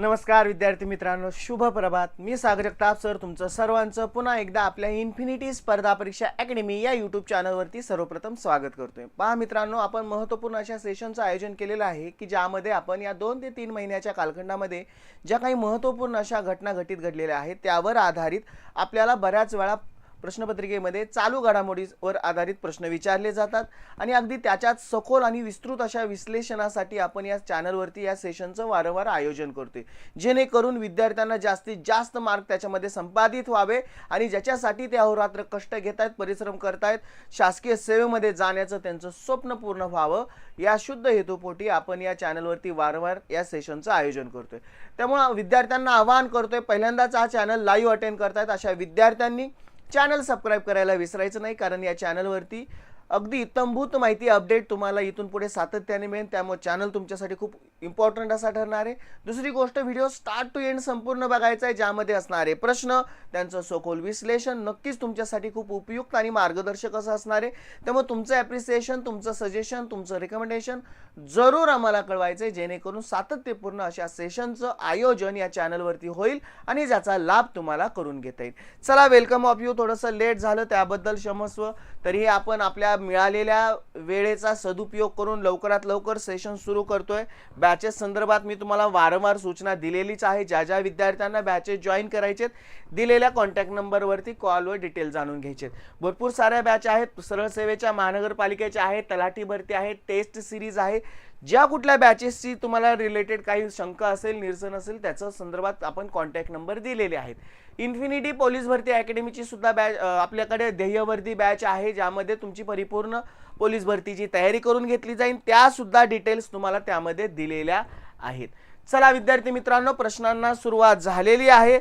नमस्कार विद्यार्थी मित्रांनो शुभ प्रभात. मी सागरकताप सर तुमचं सर्वांचं पुन्हा एकदा आपल्या इन्फिनिटी स्पर्धा परीक्षा अकॅडमी या यूट्यूब चॅनलवरती सर्वप्रथम स्वागत करतोय. पहा मित्रांनो आपण महत्त्वपूर्ण अशा सेशनचं आयोजन केलेलं आहे की ज्यामध्ये आपण या दोन ते तीन महिन्याच्या कालखंडामध्ये ज्या काही महत्त्वपूर्ण अशा घटना घटित घडलेल्या आहेत त्यावर आधारित आपल्याला बऱ्याच वेळा प्रश्नपत्रिकेमध्ये चालू घडामोडीवर आधारित प्रश्न विचारले जातात आणि अगदी त्याच्यात सखोल आणि विस्तृत अशा विश्लेषणासाठी आपण या चॅनलवरती या सेशनचं वारंवार आयोजन करतोय. जेणेकरून विद्यार्थ्यांना जास्तीत जास्त मार्क त्याच्यामध्ये संपादित व्हावे आणि ज्याच्यासाठी ते अहोरात्र कष्ट घेत आहेत परिश्रम करतायत शासकीय सेवेमध्ये जाण्याचं त्यांचं स्वप्न पूर्ण व्हावं या शुद्ध हेतूपोटी आपण या चॅनलवरती वारंवार या सेशनचं आयोजन करतोय. त्यामुळं विद्यार्थ्यांना आवाहन करतोय पहिल्यांदाच हा चॅनल लाईव्ह अटेंड करतायत अशा विद्यार्थ्यांनी. चॅनल सबस्क्राईब करायला विसरायचं नाही कारण या चॅनलवरती अगदी इत्तमभूत माहिती अपडेट तुम्हाला इथून पुढे सातत्याने मिळेल. त्यामुळे चॅनल तुमच्यासाठी खूप इम्पॉर्टंट असा ठरणार आहे. दुसरी गोष्ट व्हिडिओ स्टार्ट टू एंड संपूर्ण बघायचा आहे ज्यामध्ये असणारे प्रश्न. त्यांचं सखोल विश्लेषण नक्कीच तुमच्यासाठी खूप उपयुक्त आणि मार्गदर्शक असं असणार आहे. त्यामुळे तुमचं ॲप्रिसिएशन तुमचं सजेशन तुमचं रिकमेंडेशन जरूर आम्हाला कळवायचं आहे. जेणेकरून सातत्यपूर्ण अशा सेशनचं आयोजन या चॅनलवरती होईल आणि ज्याचा लाभ तुम्हाला करून घेता येईल. चला वेलकम ऑफ यू थोडंसं लेट झालं त्याबद्दल क्षमस्व. तरीही आपण आपल्या मिळालेल्या वेळेचा सदुपयोग करून लवकरात लवकर सेशन सुरू करतोय. बॅचेस संदर्भात मी तुम्हाला वारंवार सूचना दिलेलीच आहे. ज्या ज्या विद्यार्थ्यांना बॅचेस जॉईन करायचे दिलेल्या कॉन्टॅक्ट नंबरवरती कॉलवर डिटेल जाणून घ्यायचे भरपूर साऱ्या बॅच आहेत. सरळ सेवेच्या महानगरपालिकेच्या आहेत तलाठी भरती आहे टेस्ट सिरीज आहे. ज्या कुठल्या बॅचेसची तुम्हाला रिलेटेड काही शंका असेल निरसन असेल त्याच्या संदर्भात आपण कॉन्टॅक्ट नंबर दिलेले आहेत. इन्फिनिटी पोलीस भरती अकॅडमीची सुद्धा बॅच आपल्याकडे ध्येयवर्ती बॅच आहे ज्यामध्ये तुमची परिपूर्ण पोलीस भरतीची तयारी करून घेतली जाईल. त्यासुद्धा डिटेल्स तुम्हाला त्यामध्ये दिलेल्या आहेत. चला विद्यार्थी मित्रांनो प्रश्नांना सुरुवात झालेली आहे.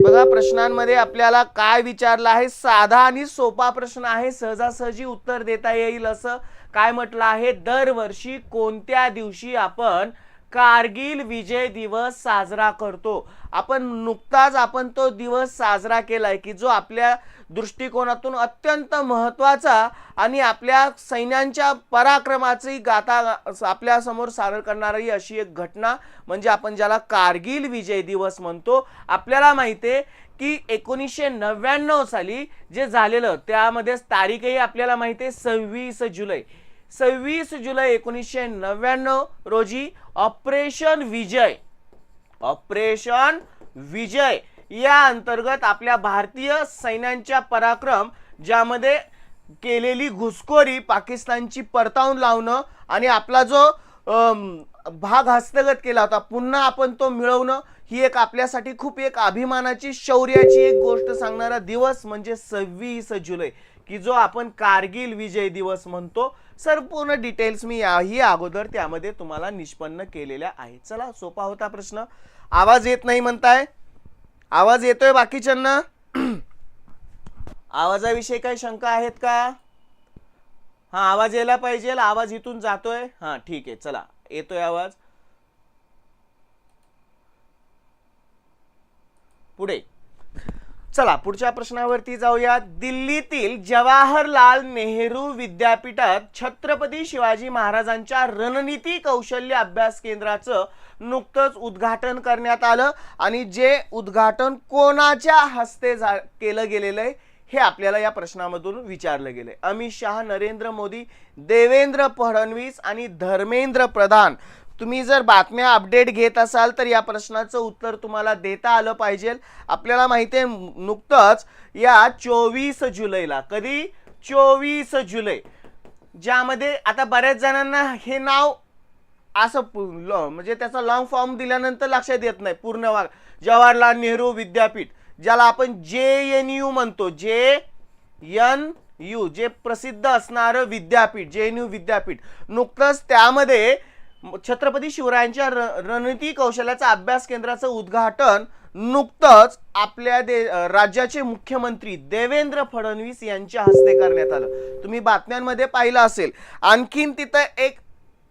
बघा प्रश्नांमध्ये आपल्याला काय विचारलं आहे? साधा आणि सोपा प्रश्न आहे. सहजासहजी उत्तर देता येईल असं काय म्हटलं आहे? दरवर्षी कोणत्या दिवशी आपण कारगिल विजय दिवस साजरा करतो. आपण नुकताच आपण तो दिवस साजरा केलाय की जो आपल्या दृष्टिकोनातून अत्यंत महत्त्वाचा आणि आपल्या सैन्यांच्या पराक्रमाची गाथा आपल्यासमोर सादर करणारी अशी एक घटना म्हणजे आपण ज्याला कारगिल विजय दिवस म्हणतो. आपल्याला माहिती आहे की एकोणीसशे नव्याण्णव साली जे झालेलं त्यामध्येच तारीखही आपल्याला माहिती आहे सव्वीस जुलै. सव्वीस जुलै एकोणीसशे नव्याण्णव रोजी ऑपरेशन विजय ऑपरेशन विजय या अंतर्गत आपल्या भारतीय सैन्यांच्या पराक्रम ज्यामध्ये केलेली घुसखोरी पाकिस्तानची परतावून लावणं आणि आपला जो भाग हस्तगत केला होता पुन्हा आपण तो मिळवणं ही एक आपल्यासाठी खूप एक अभिमानाची शौर्याची एक गोष्ट सांगणारा दिवस म्हणजे सव्वीस जुलै. की जो आपण कारगिल विजय दिवस म्हणतो संपूर्ण डिटेल्स मी याही अगोदर त्यामध्ये तुम्हाला निष्पन्न केलेल्या आहेत. चला सोपा होता प्रश्न. आवाज येत नाही म्हणताय? आवाज येतोय बाकीच्यांना? आवाजाविषयी काही शंका आहेत का? हा आवाज यायला पाहिजे आवाज इथून जातोय. हा ठीक आहे चला येतोय आवाज. पुढे. चला पुढच्या प्रश्नावरती जाऊया. दिल्लीतील जवाहरलाल नेहरू विद्यापीठात छत्रपती शिवाजी महाराजांच्या रणनीती कौशल्य अभ्यास केंद्राचं नुकतंच उद्घाटन करण्यात आलं. आणि जे उद्घाटन कोणाच्या हस्ते झा केलं गेलेलं आहे हे आपल्याला या प्रश्नामधून विचारलं गेलंय. अमित शहा नरेंद्र मोदी देवेंद्र फडणवीस आणि धर्मेंद्र प्रधान तुम्ही जर बातम्या अपडेट घेत असाल तर या प्रश्नाचं उत्तर तुम्हाला देता आलं पाहिजे. आपल्याला माहिती आहे नुकतंच या चोवीस जुलैला कधी? चोवीस जुलै. ज्यामध्ये आता बऱ्याच जणांना हे नाव असं म्हणजे त्याचा लॉंग फॉर्म दिल्यानंतर लक्षात येत नाही. पूर्ण वाग जवाहरलाल नेहरू विद्यापीठ ज्याला आपण जे एन यू म्हणतो जे एन यू जे प्रसिद्ध असणारं विद्यापीठ जे एन यू विद्यापीठ. नुकतंच त्यामध्ये छत्रपती शिवरायांच्या र- रणनीती कौशल्याचा अभ्यास केंद्राचं उद्घाटन नुकतंच आपल्या दे राज्याचे मुख्यमंत्री देवेंद्र फडणवीस यांच्या हस्ते करण्यात आलं. तुम्ही बातम्यांमध्ये पाहिलं असेल आणखीन तिथं एक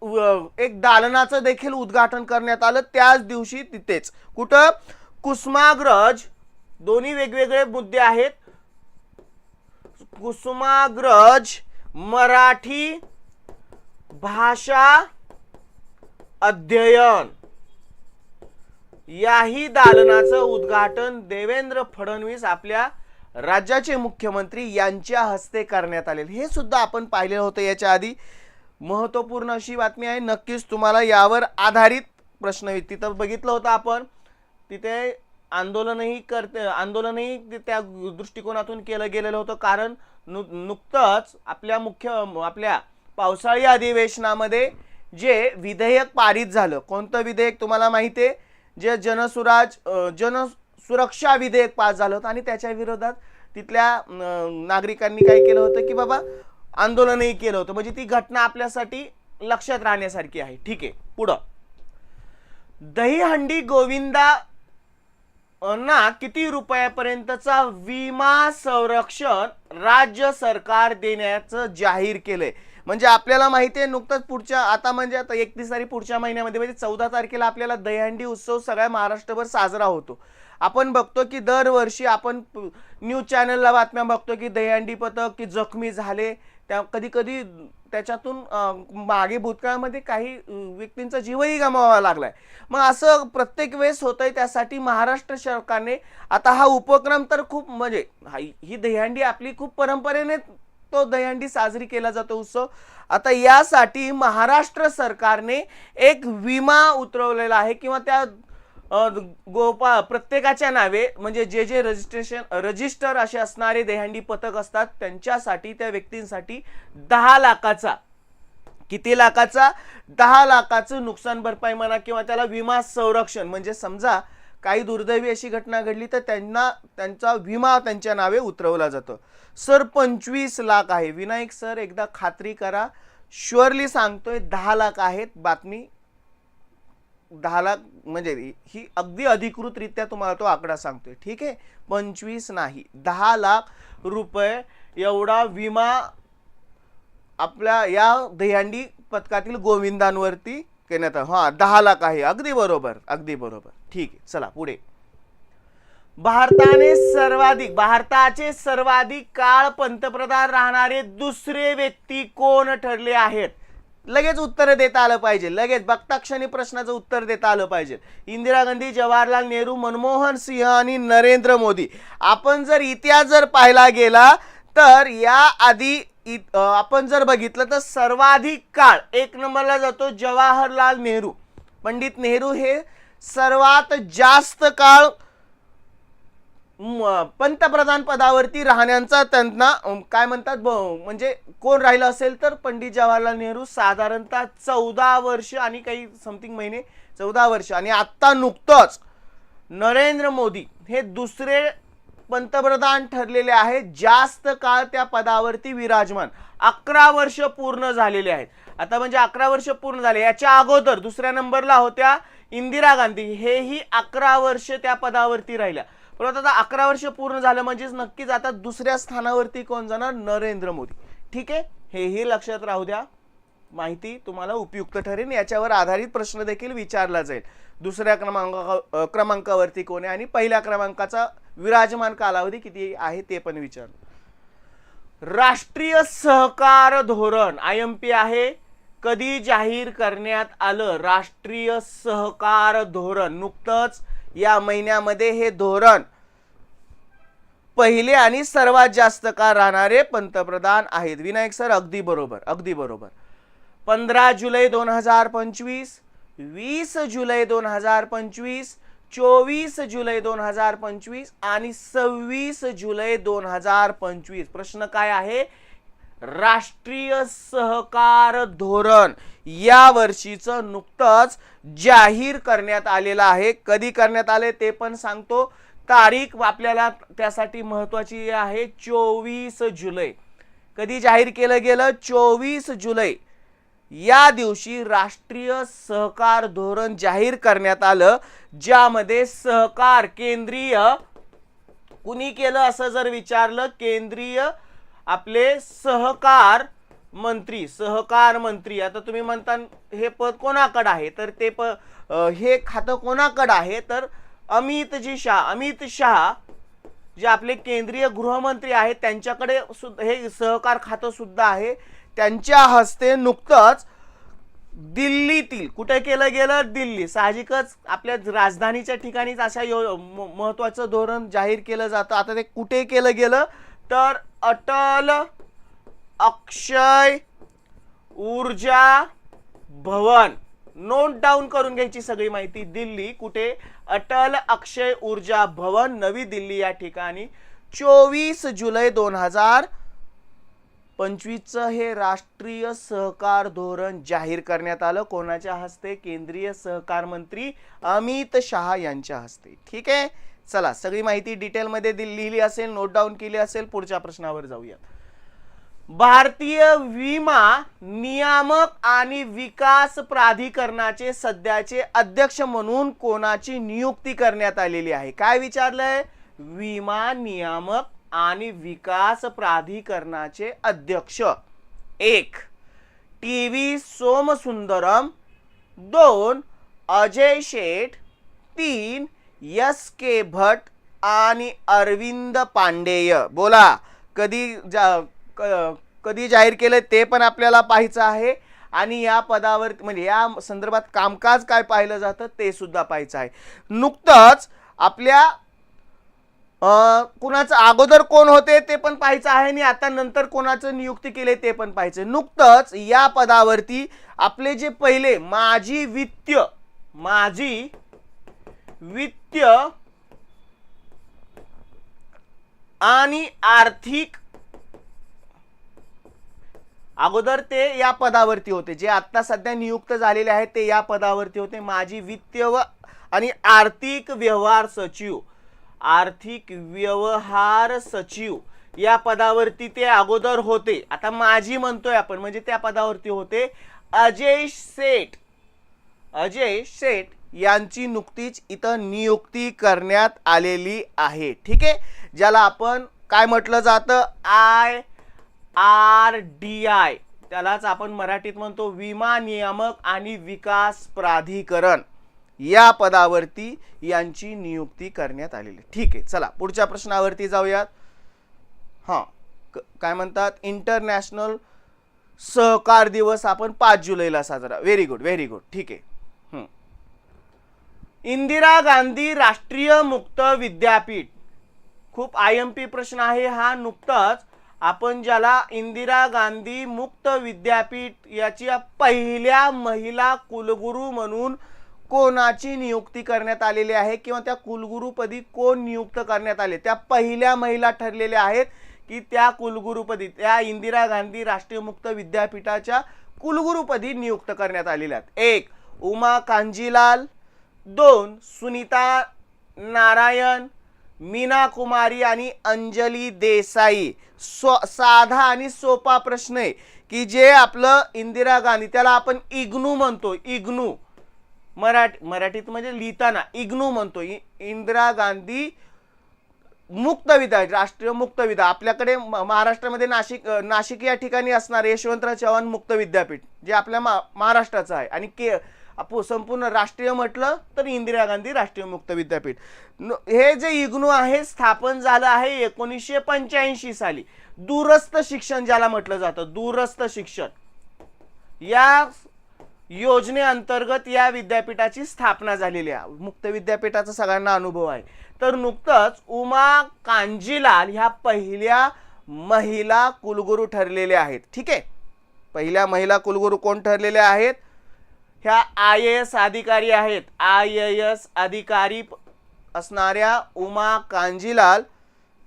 व- एक दालनाचं देखील उद्घाटन करण्यात आलं. त्याच दिवशी तिथेच. कुठं? कुसुमाग्रज दोन्ही वेगवेगळे मुद्दे आहेत. कुसुमाग्रज मराठी भाषा अध्ययन. याही दालनाचं उद्घाटन देवेंद्र फडणवीस आपल्या राज्याचे मुख्यमंत्री यांच्या हस्ते करण्यात आले हे सुद्धा आपण पाहिलेलं होतं याच्या आधी. महत्त्वपूर्ण अशी बातमी आहे नक्कीच तुम्हाला यावर आधारित प्रश्न तिथं बघितलं होतं आपण तिथे आंदोलनही करते आंदोलनही त्या दृष्टिकोनातून केलं गेलेलं होतं. कारण नु नुकतंच आपल्या मुख्य आपल्या पावसाळी अधिवेशनामध्ये जे विधेयक पारित झालं. कोणतं विधेयक तुम्हाला माहिती आहे? जे जनसुराज जनसुरक्षा विधेयक पास झालं होतं आणि त्याच्या विरोधात तिथल्या नागरिकांनी काय केलं होतं की बाबा आंदोलनही केलं होतं. म्हणजे ती घटना आपल्यासाठी लक्षात राहण्यासारखी आहे. ठीक आहे. पुढं. दहीहंडी गोविंदा ना किती रुपयापर्यंतचा विमा संरक्षण राज्य सरकार देण्याचं जाहीर केलंय. म्हणजे आपल्याला माहिती आहे नुकतंच पुढच्या आता म्हणजे आता एकतीस तारीख पुढच्या महिन्यामध्ये म्हणजे चौदा तारखेला आपल्याला दहीहंडी उत्सव सगळ्या महाराष्ट्रभर साजरा होतो. आपण बघतो की दरवर्षी आपण न्यूज चॅनलला बातम्या बघतो की दहीहंडी पथक की जखमी झाले. त्या कधी कधी त्याच्यातून मागे भूतकाळामध्ये काही व्यक्तींचा जीवही गमावा लागलाय. मग असं प्रत्येक वेळेस होतंय त्यासाठी महाराष्ट्र सरकारने आता हा उपक्रम तर खूप म्हणजे ही दहीहंडी आपली खूप परंपरेने तो दहीहंडी साजरी केला जातो उत्सव. आता यासाठी महाराष्ट्र सरकारने एक विमा उतरवलेला आहे किंवा त्या गोपा प्रत्येकाच्या नावे म्हणजे जे जे रजिस्ट्रेशन रजिस्टर असे असणारे दहीहंडी पथक असतात त्यांच्यासाठी त्या व्यक्तींसाठी दहा लाखाचा किती लाखाचा? दहा लाखाचं नुकसान भरपाई म्हणा किंवा त्याला विमा संरक्षण. म्हणजे समजा काही दुर्दैवी अशी घटना घडली तर त्यांना त्यांचा विमा त्यांच्या नावे उतरवला जातो. सर पंचवीस लाख आहे. विनायक सर एकदा खात्री करा. शुअरली सांगतोय दहा लाख आहेत. बातमी दहा लाख म्हणजे ही अगदी अधिकृतरित्या तुम्हाला तो आकडा सांगतोय. ठीक आहे? पंचवीस नाही. दहा लाख रुपये एवढा विमा आपल्या या दहीहंडी पथकातील गोविंदांवरती करण्यात हां हा दहा लाख आहे. अगदी बरोबर. अगदी बरोबर. ठीक आहे चला पुढे. भारताने सर्वाधिक भारताचे सर्वाधिक काळ पंतप्रधान राहणारे दुसरे व्यक्ती कोण ठरले आहेत? लगेच उत्तर देता आलं पाहिजे. लगेच बघता क्षणी प्रश्नाचं उत्तर देता आलं पाहिजे. इंदिरा गांधी जवाहरलाल नेहरू मनमोहन सिंह आणि नरेंद्र मोदी. आपण जर इतिहास जर पाहायला गेला तर या आधी इ- आपण जर बघितलं तर सर्वाधिक काळ एक नंबरला जातो जवाहरलाल नेहरू. पंडित नेहरू हे सर्वात जास्त काळ म- पंतप्रधान पदावरती राहण्याचा त्यांना काय म्हणतात ब- म्हणजे कोण राहिलं असेल तर पंडित जवाहरलाल नेहरू साधारणतः चौदा वर्ष आणि काही समथिंग महिने चौदा वर्ष. आणि आत्ता नुकतंच नरेंद्र मोदी हे दुसरे पंतप्रधान ठरलेले आहेत जास्त काळ त्या पदावरती विराजमान. अकरा वर्ष पूर्ण झालेले आहेत. आता म्हणजे अकरा वर्ष पूर्ण झाले. याच्या अगोदर दुसऱ्या नंबरला होत्या इंदिरा गांधी हेही अकरा वर्ष त्या पदावरती राहिल्या. परंतु आता अकरा वर्ष पूर्ण झालं म्हणजेच नक्कीच आता दुसऱ्या स्थानावरती कोण जाणार? नरेंद्र मोदी. ठीक आहे? हेही लक्षात राहू द्या. माहिती तुम्हाला उपयुक्त ठरेल याच्यावर आधारित प्रश्न देखील विचारला जाईल. दुसऱ्या क्रमांका क्रमांकावरती कोण आहे? आणि पहिल्या क्रमांकाचा विराजमान कालावधी किती आहे ते पण विचार राष्ट्रीय सहकार धोरण आय एम पी आहे. कधी जाहीर करण्यात आलं राष्ट्रीय सहकार धोरण? नुकतंच या महिन्यामध्ये हे धोरण पहिले आणि सर्वात जास्त काळ राहणारे पंतप्रधान आहेत? विनायक सर अगदी बरोबर अगदी बरोबर. पंधरा जुलै दोन हजार पंचवीस वीस जुलै दोन हजार पंचवीस चोवीस जुलै दोन हजार पंचवीस आणि सव्वीस जुलै दोन हजार पंचवीस. प्रश्न काय आहे? राष्ट्रीय सहकार धोरण या वर्षीचं नुकतंच जाहीर करण्यात आलेलं आहे. कधी करण्यात आले ते पण सांगतो. तारीख आपल्याला त्यासाठी महत्वाची आहे चोवीस जुलै. कधी जाहीर केलं गेलं? चोवीस जुलै. या दिवशी राष्ट्रीय सहकार धोरण जाहीर करण्यात आलं ज्यामध्ये सहकार केंद्रीय कुणी केलं असं जर विचारलं? केंद्रीय आपले सहकार मंत्री सहकार मंत्री. आता तुम्ही म्हणता हे पद कोणाकडं आहे? तर ते प हे खातं कोणाकडं आहे? तर अमितजी शाह अमित शहा जे आपले केंद्रीय गृहमंत्री आहेत त्यांच्याकडे सुद्धा हे सहकार खातं सुद्धा आहे. त्यांच्या हस्ते नुकतंच दिल्लीतील कुठे केलं गेलं? दिल्ली. साहजिकच आपल्या राजधानीच्या ठिकाणीच अशा यो म- धोरण जाहीर केलं जातं. आता ते कुठे केलं गेलं? तर अटल अक्षय ऊर्जा भवन. नोट डाऊन करून घ्यायची सगळी माहिती. दिल्ली कुठे? अटल अक्षय ऊर्जा भवन नवी दिल्ली या ठिकाणी. चोवीस जुलै दोन हजार पंचवीसचं हे राष्ट्रीय सहकार धोरण जाहीर करण्यात आलं. कोणाच्या हस्ते? केंद्रीय सहकार मंत्री अमित शहा यांच्या हस्ते. ठीक आहे? चला सगळी माहिती डिटेलमध्ये लिहिली असेल नोट डाऊन केली असेल पुढच्या प्रश्नावर जाऊयात. भारतीय विमा नियामक आणि विकास प्राधिकरणाचे सध्याचे अध्यक्ष म्हणून कोणाची नियुक्ती करण्यात आलेली आहे? काय विचारलंय? विमा नियामक आणि विकास प्राधिकरणाचे अध्यक्ष. एक टी व्ही सोमसुंदरम. दोन अजय शेठ. तीन यस के भट आणि अरविंद पांडेय. बोला कधी जा क- कधी जाहीर केलं ते पण आपल्याला पाहायचं आहे. आणि या पदावर म्हणजे या संदर्भात कामकाज काय पाहिलं जातं ते सुद्धा पाहायचं आहे. नुकतंच आपल्या कुणाचं अगोदर कोण होते ते पण पाहायचं आहे आणि आता नंतर कोणाचं नियुक्ती केले ते पण पाहायचं नुकतंच या पदावरती आपले जे पहिले माजी वित्त माजी वित्त आणि आर्थिक. अगोदर ते या पदावरती होते. जे आता सध्या नियुक्त झालेले आहेत ते या पदावरती होते. माजी वित्तीय व आणि आर्थिक व्यवहार सचिव. आर्थिक व्यवहार सचिव या पदावरती ते अगोदर होते. आता माजी म्हणतोय आपण म्हणजे त्या पदावरती होते अजय शेठ. अजय शेठ यांची नुकतीच इथं नियुक्ती करण्यात आलेली आहे. ठीक आहे? ज्याला आपण काय म्हटलं जातं? I R D I. त्यालाच आपण मराठीत म्हणतो विमा नियामक आणि विकास प्राधिकरण. या पदावरती यांची नियुक्ती करण्यात आलेली. आहे. ठीक आहे चला पुढच्या प्रश्नावरती जाऊयात. हां क- काय म्हणतात? इंटरनॅशनल सहकार दिवस आपण पाच जुलैला साजरा. व्हेरी गुड व्हेरी गुड ठीक आहे. इंदिरा गांधी राष्ट्रीय मुक्त विद्यापीठ. खूप आय एम पी प्रश्न आहे हा नुकताच. आपण ज्याला इंदिरा गांधी मुक्त विद्यापीठ याची पहिल्या महिला कुलगुरू म्हणून कोणाची नियुक्ती करण्यात आलेली आहे किंवा त्या कुलगुरूपदी कोण नियुक्त करण्यात आले? त्या पहिल्या महिला ठरलेल्या आहेत की त्या कुलगुरूपदी त्या इंदिरा गांधी राष्ट्रीय मुक्त विद्यापीठाच्या कुलगुरूपदी नियुक्त करण्यात आलेल्या आहेत. एक उमा कांजीलाल. दोन सुनीता नारायण मीना कुमारी आणि अंजली देसाई. स्व साधा आणि सोपा प्रश्न आहे की जे आपलं इंदिरा गांधी त्याला आपण इग्नू म्हणतो इग्नू. मराठी मराठीत म्हणजे लिहिताना इग्नू म्हणतो. इ- इंदिरा गांधी मुक्त विद्यापीठ राष्ट्रीय मुक्त विद्या आपल्याकडे म- महाराष्ट्रामध्ये नाशिक नाशिक या ठिकाणी असणार यशवंतराव चव्हाण मुक्त विद्यापीठ जे आपल्या मा- महाराष्ट्राचं आहे. आणि के आपो संपूर्ण राष्ट्रीय म्हटलं तर इंदिरा गांधी राष्ट्रीय मुक्त विद्यापीठ. न- हे जे इग्नू आहे स्थापन झालं आहे एकोणीसशे पंच्याऐंशी साली. दूरस्थ शिक्षण ज्याला म्हटलं जातं दूरस्थ शिक्षण. या योजनेअंतर्गत या विद्यापीठाची स्थापना झालेली आहे. मुक्त विद्यापीठाचा सगळ्यांना अनुभव आहे. तर नुकतंच उमा कांजीलाल ह्या पहिल्या महिला कुलगुरू ठरलेल्या आहेत. ठीक आहे? पहिल्या महिला कुलगुरू कोण ठरलेल्या आहेत? ह्या आय ए एस अधिकारी आहेत. आय ए एस अधिकारी असणाऱ्या उमा कांजीलाल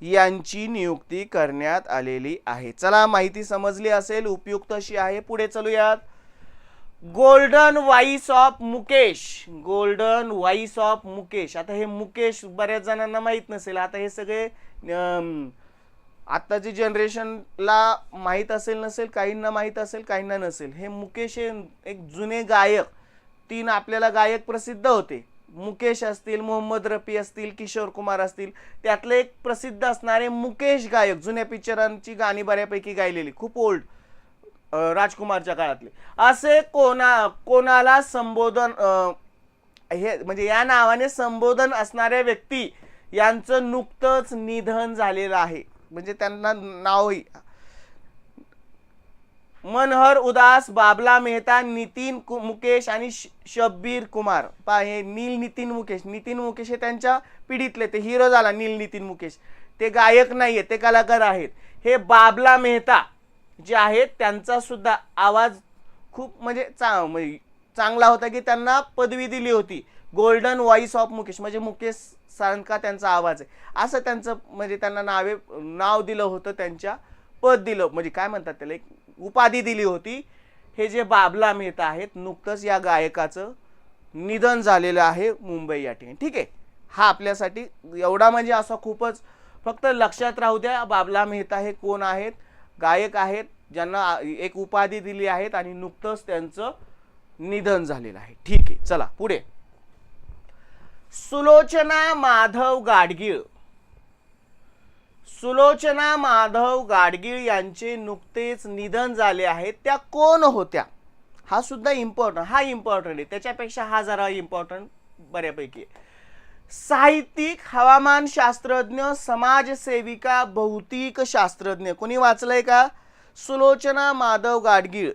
यांची नियुक्ती करण्यात आलेली आहे. चला माहिती समजली असेल उपयुक्त अशी आहे. पुढे चलूयात. Golden voice of Mukesh. Golden voice of Mukesh. आता हे मुकेश बऱ्याच जणांना माहीत नसेल. आता हे सगळे आत्ताची जनरेशनला माहीत असेल नसेल काहींना माहीत असेल काहींना नसेल. हे मुकेश हे एक जुने गायक. तीन आपल्याला गायक प्रसिद्ध होते. मुकेश असतील मोहम्मद रफी असतील किशोर कुमार असतील त्यातले एक प्रसिद्ध असणारे मुकेश गायक जुन्या पिक्चरांची गाणी बऱ्यापैकी गायलेली खूप ओल्ड राजकुमारच्या काळातले. असे कोणा कोणाला संबोधन हे म्हणजे या नावाने संबोधन असणाऱ्या व्यक्ती यांचं नुकतंच निधन झालेलं आहे. म्हणजे त्यांना नावही. मनहर उदास बाबला मेहता नितीन कु- मुकेश आणि शब्बीर कुमार. पा हे नील नितीन मुकेश. नितीन मुकेश हे त्यांच्या पिढीतले ते हिरो झाला नील नितीन मुकेश. ते गायक नाहीये ते कलाकार आहेत. हे बाबला मेहता जे आहेत त्यांचा सुद्धा आवाज खूप म्हणजे चा म्हणजे चांगला होता की त्यांना पदवी दिली होती. गोल्डन व्हॉइस ऑफ मुकेश म्हणजे मुकेश सारंका त्यांचा आवाज आहे. असं त्यांचं म्हणजे त्यांना नावे नाव दिलं होतं त्यांच्या पद दिलं. म्हणजे काय म्हणतात त्याला? एक उपाधी दिली होती. हे जे बाबला मेहता आहेत नुकतंच या गायकाचं निधन झालेलं आहे मुंबई या ठिकाणी. ठीक आहे? हा आपल्यासाठी एवढा म्हणजे असा खूपच फक्त लक्षात राहू द्या बाबला मेहता हे कोण आहेत? गायक आहेत ज्यांना एक उपाधी दिली आहेत आणि नुकतंच त्यांचं निधन झालेलं आहे. ठीक आहे चला पुढे. सुलोचना माधव गाडगीळ. सुलोचना माधव गाडगीळ यांचे नुकतेच निधन झाले आहे. त्या कोण होत्या? हा सुद्धा इम्पॉर्टंट हा इम्पॉर्टंट आहे. त्याच्यापेक्षा हा जरा इम्पॉर्टंट बऱ्यापैकी. आहे. साहित्यिक हवामान शास्त्रज्ञ समाजसेविका भौतिक शास्त्रज्ञ. कोणी वाचलंय का? सुलोचना माधव गाडगीळ.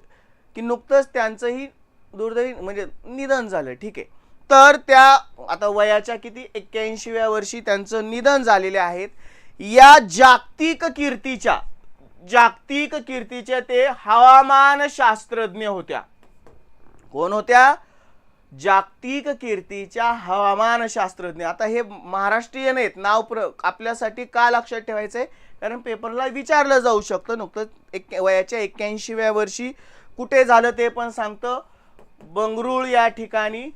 की नुकतंच त्यांचंही दुर्दैवी म्हणजे निधन झालं. ठीक आहे. तर त्या आता वयाच्या किती? एक्क्याऐंशीव्या वर्षी त्यांचं निधन झालेले आहेत. या जागतिक कीर्तीच्या जागतिक कीर्तीच्या ते हवामान शास्त्रज्ञ होत्या. कोण होत्या? जागतिक कीर्तीच्या हवामान शास्त्रज्ञ. आता हे महाराष्ट्रीयन आहेत. नाव प्र आपल्यासाठी का लक्षात ठेवायचंय? कारण पेपरला विचारलं जाऊ शकतं. नुकतंच एक वयाच्या एक्क्याऐंशीव्या वर्षी कुठे झालं ते पण सांगतं. बंगरुळ या ठिकाणी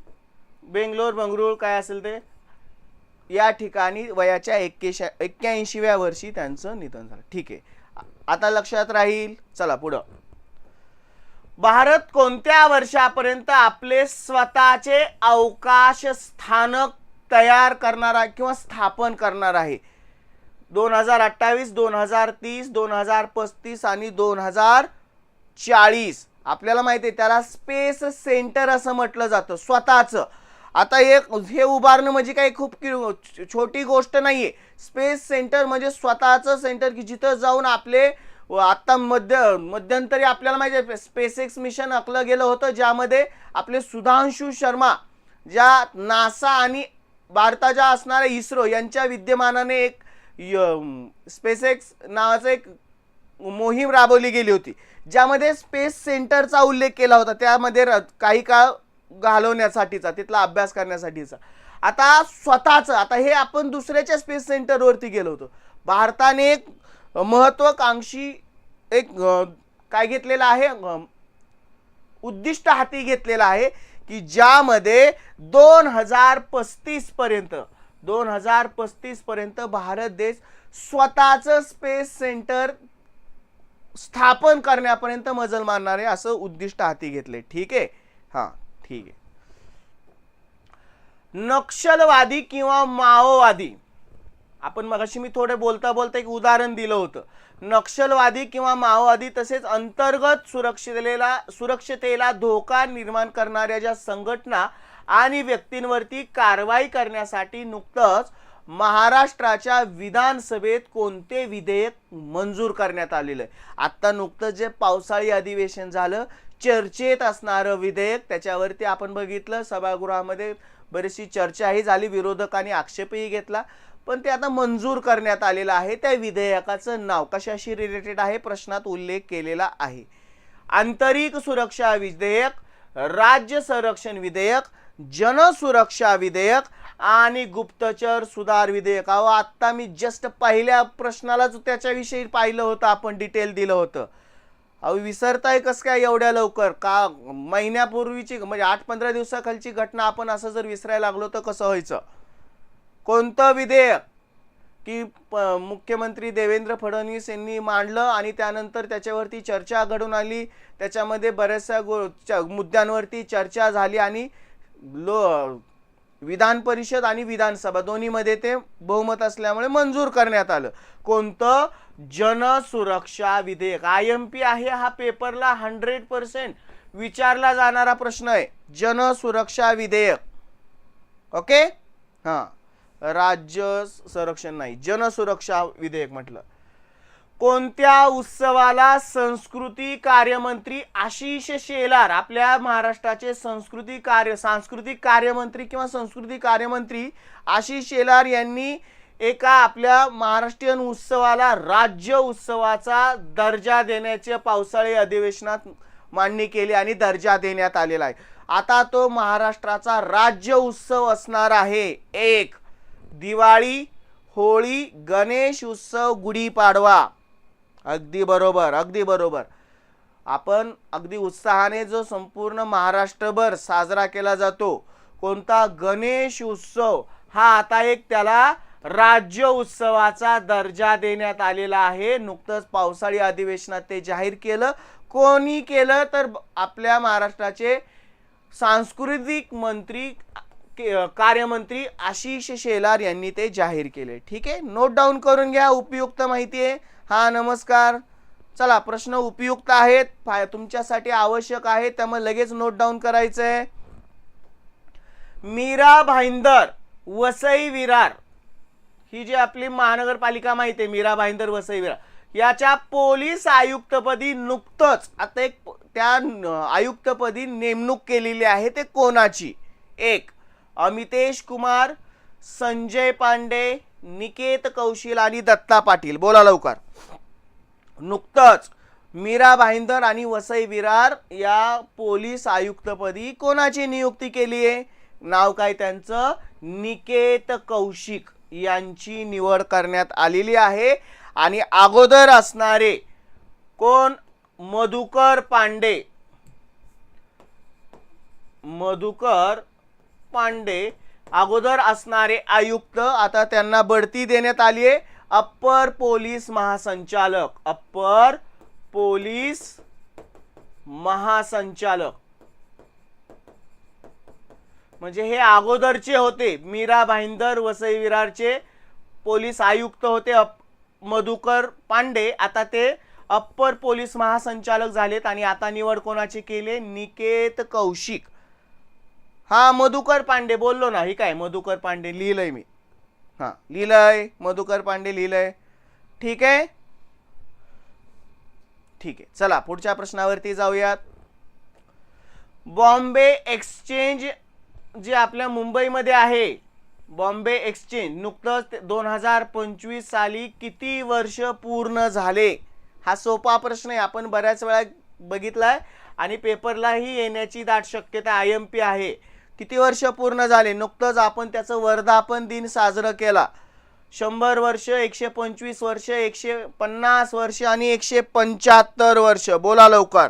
बेंगलोर बंगळूर काय असेल ते? या ठिकाणी वयाच्या एक्केशा एक्क्याऐंशीव्या वर्षी त्यांचं निधन झालं. ठीक आहे. आता लक्षात राहील. चला पुढं. भारत कोणत्या वर्षापर्यंत आपले स्वतःचे अवकाश स्थानक तयार करणार आहे किंवा स्थापन करणार आहे? दोन हजार अठ्ठावीस दोन हजार तीस दोन हजार पस्तीस आणि दोन हजार चाळीस. आपल्याला माहिती आहे त्याला स्पेस सेंटर असं म्हटलं जातं. स्वतःचं. आता हे हे उभारणं म्हणजे काही खूप कि- छोटी गोष्ट नाही आहे स्पेस सेंटर म्हणजे स्वतःचं सेंटर की जिथं जाऊन आपले व आता मध्य मध्यंतरी आपल्याला माहिती आहे स्पेसेक्स मिशन आखलं गेलं होतं ज्यामध्ये आपले सुधांशु शर्मा ज्या नासा आणि भारताच्या असणाऱ्या इस्रो यांच्या विद्यमानाने एक स्पेसएक्स नावाचं एक मोहीम राबवली गेली होती. ज्यामध्ये स्पेस सेंटरचा उल्लेख केला होता. त्यामध्ये र- काही काळ घालवण्यासाठीचा तिथला अभ्यास करण्यासाठीचा. आता स्वतःचं आता हे आपण दुसऱ्याच्या स्पेस सेंटरवरती गेलो होतो. भारताने एक महत्त्वाकांक्षी एक काय घेतलेलं आहे? उद्दिष्ट हाती घेतलेलं आहे की ज्यामध्ये दोन हजार पस्तीसपर्यंत दोन हजार पस्तीसपर्यंत भारत देश स्वतःचं स्पेस सेंटर स्थापन करण्यापर्यंत मजल मारणार आहे असं उद्दिष्ट हाती घेतले. ठीक आहे? हां. ठीक आहे. नक्षलवादी किंवा माओवादी आपण मगाशी मी थोडे बोलता बोलता एक उदाहरण दिलं होतं. नक्षलवादी किंवा माओवादी तसेच अंतर्गत सुरक्षिततेला सुरक्षतेला धोका निर्माण करणाऱ्या ज्या संघटना आणि व्यक्तींवरती कारवाई करण्यासाठी नुकतंच महाराष्ट्राच्या विधानसभेत कोणते विधेयक मंजूर करण्यात आलेलं आहे. आत्ता नुकतंच जे पावसाळी अधिवेशन झालं चर्चेत असणारं विधेयक त्याच्यावरती आपण बघितलं सभागृहामध्ये बरीचशी चर्चाही झाली विरोधकांनी आक्षेपही घेतला. पण ते आता मंजूर करण्यात आलेलं आहे त्या विधेयकाचं नाव कशाशी रिलेटेड आहे प्रश्नात उल्लेख केलेला आहे. आंतरिक सुरक्षा विधेयक राज्य संरक्षण विधेयक जनसुरक्षा विधेयक आणि गुप्तचर सुधार विधेयक. अहो आत्ता मी जस्ट पहिल्या प्रश्नालाच त्याच्याविषयी पाहिलं होतं आपण डिटेल दिलं होतं. अहो विसरताय कसं काय एवढ्या लवकर? का महिन्यापूर्वीची म्हणजे आठ पंधरा दिवसाखालची घटना आपण असं जर विसरायला लागलो तर कसं व्हायचं? कोणतं विधेयक की प- मुख्यमंत्री देवेंद्र फडणवीस यांनी मांडलं आणि त्यानंतर त्याच्यावरती चर्चा घडून आली त्याच्यामध्ये बऱ्याचशा गो च- मुद्द्यांवरती चर्चा झाली आणि लो विधान परिषद आणि विधानसभा दोन्हीमध्ये ते बहुमत असल्यामुळे मंजूर करण्यात आलं. कोणतं जनसुरक्षा विधेयक. आय एम पी आहे हा पेपरला हंड्रेड पर्सेंट विचारला जाणारा प्रश्न आहे. जनसुरक्षा विधेयक. ओके? हां. राज्य संरक्षण नाही जनसुरक्षा विधेयक म्हटलं. कोणत्या उत्सवाला संस्कृती कार्यमंत्री आशिष शेलार आपल्या महाराष्ट्राचे संस्कृती कार्य सांस्कृतिक कार्यमंत्री किंवा संस्कृती कार्यमंत्री आशिष शेलार यांनी एका आपल्या महाराष्ट्रीयन उत्सवाला राज्य उत्सवाचा दर्जा देण्याचे पावसाळी अधिवेशनात मांडणी केली आणि दर्जा देण्यात आलेला आहे. आता तो महाराष्ट्राचा राज्य उत्सव असणार आहे. एक दिवाळी होळी गणेश उत्सव गुढीपाडवा. अगदी बरोबर अगदी बरोबर. आपण अगदी उत्साहाने जो संपूर्ण महाराष्ट्रभर साजरा केला जातो कोणता गणेश उत्सव हा आता एक त्याला राज्य उत्सवाचा दर्जा देण्यात आलेला आहे. नुकतंच पावसाळी अधिवेशनात ते जाहीर केलं. कोणी केलं? तर आपल्या महाराष्ट्राचे सांस्कृतिक मंत्री कार्यमंत्री आशिष शेलार यांनी ते जाहीर केले. ठीक आहे? नोट डाऊन करून घ्या. उपयुक्त माहिती आहे. हा नमस्कार. चला प्रश्न उपयुक्त आहेत. फाय- तुमच्यासाठी आवश्यक आहे. त्यामुळे लगेच नोट डाऊन करायचं आहे मीरा भाईंदर वसई विरार. ही जी आपली महानगरपालिका माहिती आहे मीरा भाईंदर वसई विरार याच्या पोलीस आयुक्तपदी नुकतंच आता एक त्या आयुक्तपदी नेमणूक केलेली आहे ते कोणाची? एक अमितेश कुमार संजय पांडे निकेत कौशिल आणि दत्ता पाटील. बोला लवकर. नुकतंच मीरा भाईंदर आणि वसई विरार या पोलीस आयुक्तपदी कोणाची नियुक्ती केली आहे नाव काय त्यांचं? निकेत कौशिक. यांची निवड करण्यात आलेली आहे. आणि अगोदर असणारे कोण? मधुकर पांडे. मधुकर पांडे. अगोदर असणारे आयुक्त आता त्यांना बढती देण्यात आली आहे. अप्पर पोलीस महासंचालक. अप्पर पोलीस महासंचालक. म्हणजे हे अगोदरचे होते. मीरा भाईंदर वसई विरारचे पोलीस आयुक्त होते अप मधुकर पांडे. आता ते अप्पर पोलीस महासंचालक झालेत आणि आता निवड कोणाची केली? निकेत कौशिक. हा मधुकर पांडे. बोललो ना ही काय? मधुकर पांडे लिहिलंय मी. हा लिहिलंय. मधुकर पांडे लिहिलंय. ठीक आहे? ठीक आहे. चला पुढच्या प्रश्नावरती जाऊयात. बॉम्बे एक्सचेंज जे आपल्या मुंबईमध्ये आहे बॉम्बे एक्सचेंज नुकतंच दोन हजार पंचवीस साली किती वर्ष पूर्ण झाले? हा सोपा प्रश्न आहे. आपण बऱ्याच वेळा बघितला आहे आणि पेपरलाही येण्याची दाट शक्यता आय एम पी आहे. किती वर्ष पूर्ण झाले? नुकतंच आपण त्याचं वर्धापन दिन साजरं केला. शंभर वर्ष एकशे पंचवीस वर्ष एकशे पन्नास वर्ष आणि एकशे पंच्याहत्तर वर्ष. बोला लवकर.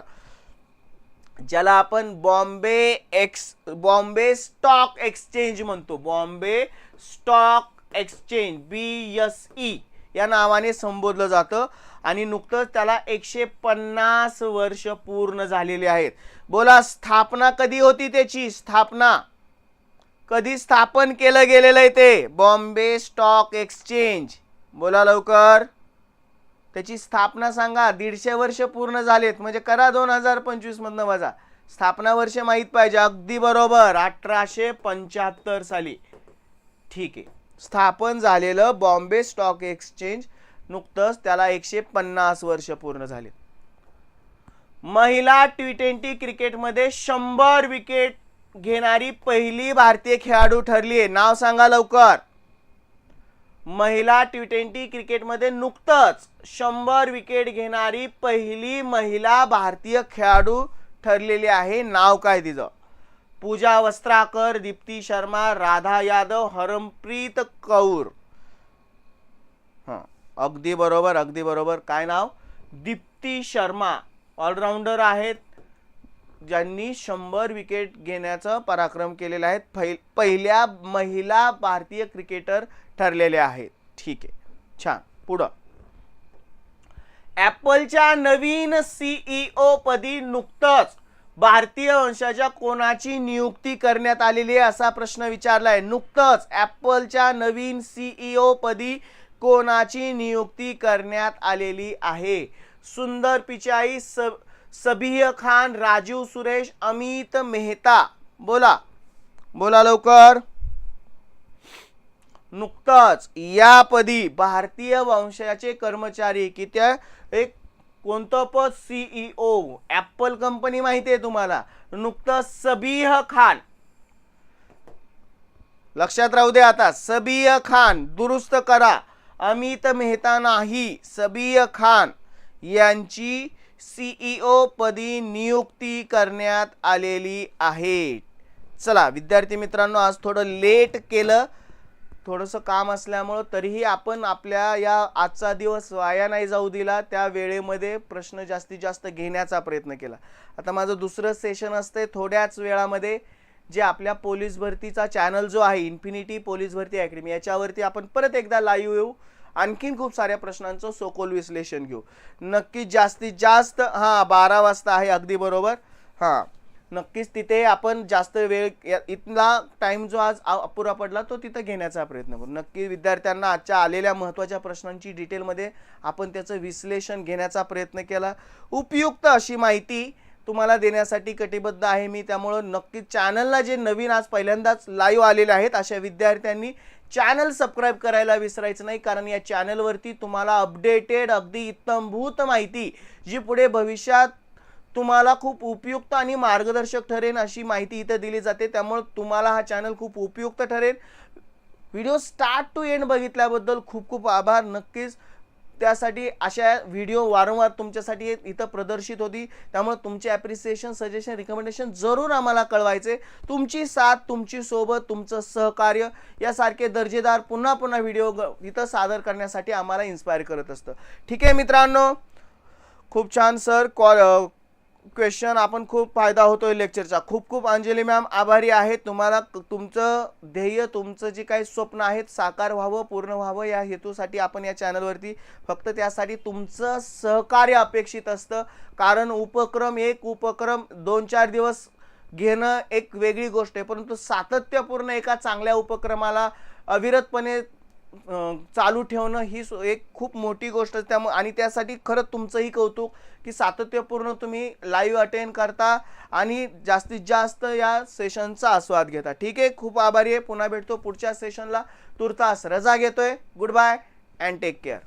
ज्याला आपण Bombay ex Bombay stock exchange म्हणतो. Bombay stock exchange B S E या नावाने संबोधलं जातं. आणि नुकतंच त्याला एकशे पन्नास वर्ष पूर्ण झालेले आहेत. बोला स्थापना कधी होती त्याची? स्थापना. कधी स्थापन केलं गेलेलं आहे ते? Bombay stock exchange. बोला लवकर. त्याची स्थापना सांगा दीडशे वर्ष पूर्ण झालेत म्हणजे करा दोन हजार पंचवीसमधनं वजा. स्थापना वर्ष माहीत पाहिजे अगदी बरोबर अठराशे पंच्याहत्तर साली. ठीक आहे. स्थापन झालेलं बॉम्बे स्टॉक एक्सचेंज नुकतंच त्याला एकशे पन्नास वर्ष पूर्ण झाले. महिला टी ट्वेंटी क्रिकेटमध्ये शंभर विकेट घेणारी पहिली भारतीय खेळाडू ठरली आहे नाव सांगा लवकर. महिला टी ट्वेंटी क्रिकेटमध्ये नुकतंच शंभर विकेट घेणारी पहिली महिला भारतीय खेळाडू ठरलेली आहे. नाव काय तिचं? पूजा वस्त्राकर दीप्ती शर्मा राधा यादव हरमप्रीत कौर. हां अगदी बरोबर अगदी बरोबर. काय नाव? दीप्ती शर्मा. ऑलराऊंडर आहेत. ज्यांनी शंभर विकेट घेण्याचा पराक्रम केलेला आहे. पहि पहिल्या महिला भारतीय क्रिकेटर ठरलेले आहेत. ठीक आहे. छान. पुढं. ॲपलच्या नवीन सीईओ पदी नुकतंच भारतीय वंशाच्या कोणाची नियुक्ती करण्यात आलेली आहे असा प्रश्न विचारला आहे नुकतंच ॲपलच्या नवीन सीईओ पदी कोणाची नियुक्ती करण्यात आलेली आहे? सुंदर पिचाई स सबिह खान राजीव सुरेश अमित मेहता. बोला. बोला लवकर. नुकतंच यापदी भारतीय वंशाचे कर्मचारी की त्या एक कोणतं पद? सीईओ ॲपल कंपनी माहिती आहे तुम्हाला. नुकतंच सबीह खान. लक्षात राहू दे आता. सबीह खान दुरुस्त करा. अमित मेहता नाही. सबीह खान यांची सीईओ पदी नियुक्ती करण्यात आलेली आहे. चला विद्यार्थी मित्रांनो आज थोडं लेट केलं. थोडंसं काम असल्यामुळं तरीही आपण आपल्या या आजचा दिवस वाया नाही जाऊ दिला त्या वेळेमध्ये प्रश्न जास्तीत जास्त घेण्याचा प्रयत्न केला. आता माझं दुसरं सेशन असते थोड्याच वेळामध्ये जे आपल्या पोलीस भरतीचा चॅनल जो आहे इन्फिनिटी पोलीस भरती अकॅडमी याच्यावरती आपण परत एकदा लाईव्ह येऊ. आणखीन खूप साऱ्या प्रश्नांचं सोखोल विश्लेषण घेऊ. नक्कीच जास्तीत जास्त हां बारा वाजता आहे अगदी बरोबर. हां. नक्कीच तिथे आपण जास्त वेळ इथला टाइम जो आज अपुरा पडला तो तिथं घेण्याचा प्रयत्न करू. नक्की विद्यार्थ्यांना आजच्या आलेल्या महत्त्वाच्या प्रश्नांची डिटेलमध्ये आपण त्याचं विश्लेषण घेण्याचा प्रयत्न केला. उपयुक्त अशी माहिती तुम्हाला देण्यासाठी कटिबद्ध आहे मी. त्यामुळं नक्कीच चॅनलला जे नवीन आज पहिल्यांदाच लाईव्ह आलेले आहेत अशा विद्यार्थ्यांनी चॅनल सबस्क्राईब करायला विसरायचं नाही. कारण या चॅनलवरती तुम्हाला अपडेटेड अगदी इत्तमभूत माहिती जी पुढे भविष्यात तुम्हाला खूप उपयुक्त आणि मार्गदर्शक ठरेल अशी माहिती इथं दिली जाते. त्यामुळे तुम्हाला हा चॅनल खूप उपयुक्त ठरेल व्हिडिओ स्टार्ट टू एंड बघितल्याबद्दल खूप खूप आभार. नक्कीच त्यासाठी अशा व्हिडिओ वारंवार तुमच्यासाठी इथं प्रदर्शित होती. त्यामुळे तुमचे ॲप्रिसिएशन सजेशन रिकमेंडेशन जरूर आम्हाला कळवायचे. तुमची साथ तुमची सोबत तुमचं सहकार्य यासारखे दर्जेदार पुन्हा पुन्हा व्हिडिओ इथं सादर करण्यासाठी आम्हाला इन्स्पायर करत असतं. ठीक आहे मित्रांनो. खूप छान सर कॉल क्वेश्चन आपण खूप फायदा होतोय लेक्चरचा खूप खूप अंजली मॅम आभारी आहे तुम्हाला तुमचं ध्येय तुमचं जे काही स्वप्न आहेत साकार व्हावं पूर्ण व्हावं या हेतूसाठी आपण या चॅनलवरती फक्त त्यासाठी तुमचं सहकार्य अपेक्षित असतं. कारण उपक्रम एक उपक्रम दोन चार दिवस घेणं एक वेगळी गोष्ट आहे. परंतु सातत्यपूर्ण एका चांगल्या उपक्रमाला अविरतपणे चालू ठेवणं ही एक खूप मोठी गोष्ट त्यामुळे आणि त्यासाठी खरंच तुमचंही कौतुक की सातत्यपूर्ण तुम्ही लाईव्ह अटेंड करता आणि जास्तीत जास्त या सेशनचा आस्वाद घेता. ठीक आहे? खूप आभारी आहे. पुन्हा भेटतो पुढच्या सेशनला तुर्तास रजा घेतोय. Good bye and take care